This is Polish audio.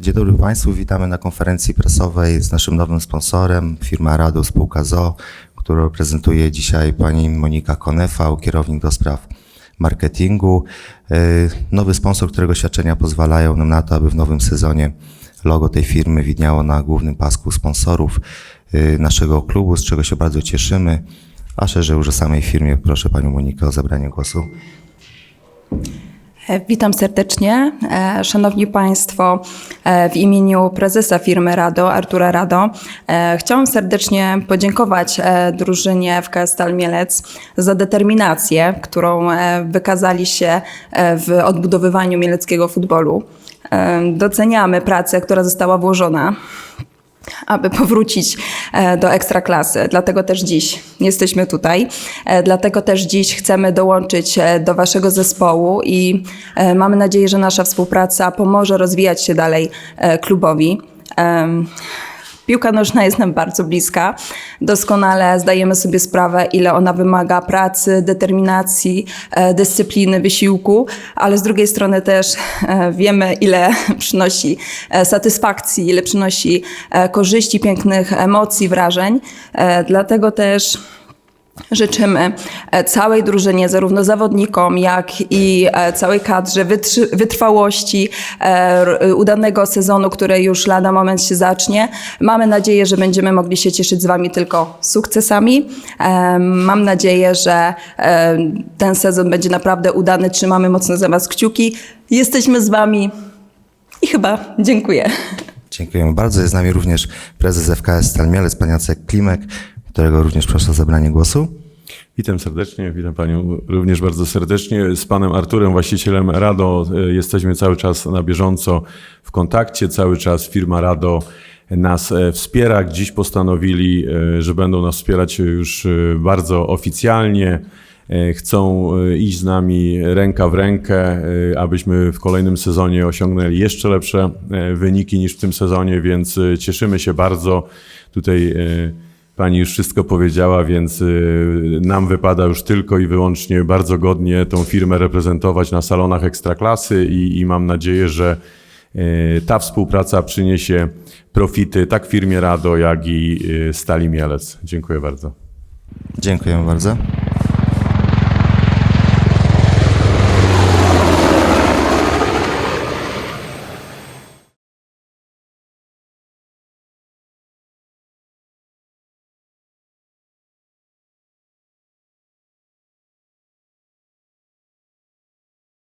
Dzień dobry Państwu, witamy na konferencji prasowej z naszym nowym sponsorem, firma Rado Spółka ZO, którą reprezentuje dzisiaj pani Monika Konefa, kierownik do spraw marketingu. Yy, Nowy sponsor, którego świadczenia pozwalają nam na to, aby w nowym sezonie logo tej firmy widniało na głównym pasku sponsorów yy, naszego klubu, z czego się bardzo cieszymy. A szerzej już o samej firmie proszę panią Monikę o zabranie głosu. E, Witam serdecznie. E, Szanowni Państwo, e, w imieniu prezesa firmy Rado, Artura Rado, chciałam serdecznie podziękować drużynie FKS Stal Mielec za determinację, którą wykazali się w odbudowywaniu mieleckiego futbolu. Doceniamy pracę, która została włożona aby powrócić e, do ekstraklasy. Dlatego też dziś jesteśmy tutaj. E, Dlatego też dziś chcemy dołączyć e, do Waszego zespołu i mamy nadzieję, że nasza współpraca pomoże rozwijać się dalej klubowi. Piłka nożna jest nam bardzo bliska. Doskonale zdajemy sobie sprawę, ile ona wymaga pracy, determinacji, e, dyscypliny, wysiłku, ale z drugiej strony też e, wiemy, ile przynosi e, satysfakcji, ile przynosi korzyści, pięknych emocji, wrażeń. Dlatego też Życzymy e, całej drużynie, zarówno zawodnikom, jak i e, całej kadrze wytrwałości, e, udanego sezonu, który już lada moment się zacznie. Mamy nadzieję, że będziemy mogli się cieszyć z Wami tylko sukcesami. Mam nadzieję, że ten sezon będzie naprawdę udany. Trzymamy mocno za Was kciuki. Jesteśmy z Wami i chyba dziękuję. Dziękujemy bardzo. Jest z nami również prezes FKS Stal Mielec, pan Jacek Klimek, którego również proszę o zabranie głosu. Witam serdecznie, witam Panią również bardzo serdecznie. Z Panem Arturem, właścicielem Rado, e, jesteśmy cały czas na bieżąco w kontakcie. Cały czas firma Rado nas e, wspiera. Dziś postanowili, e, że będą nas wspierać już bardzo oficjalnie. Chcą iść z nami ręka w rękę, abyśmy w kolejnym sezonie osiągnęli jeszcze lepsze wyniki niż w tym sezonie, więc cieszymy się bardzo. Tutaj Pani już wszystko powiedziała, więc y, nam wypada już tylko i wyłącznie bardzo godnie tą firmę reprezentować na salonach Ekstraklasy i, i mam nadzieję, że y, ta współpraca przyniesie profity tak firmie Rado, jak i y, Stali Mielec. Dziękuję bardzo. Dziękujemy bardzo.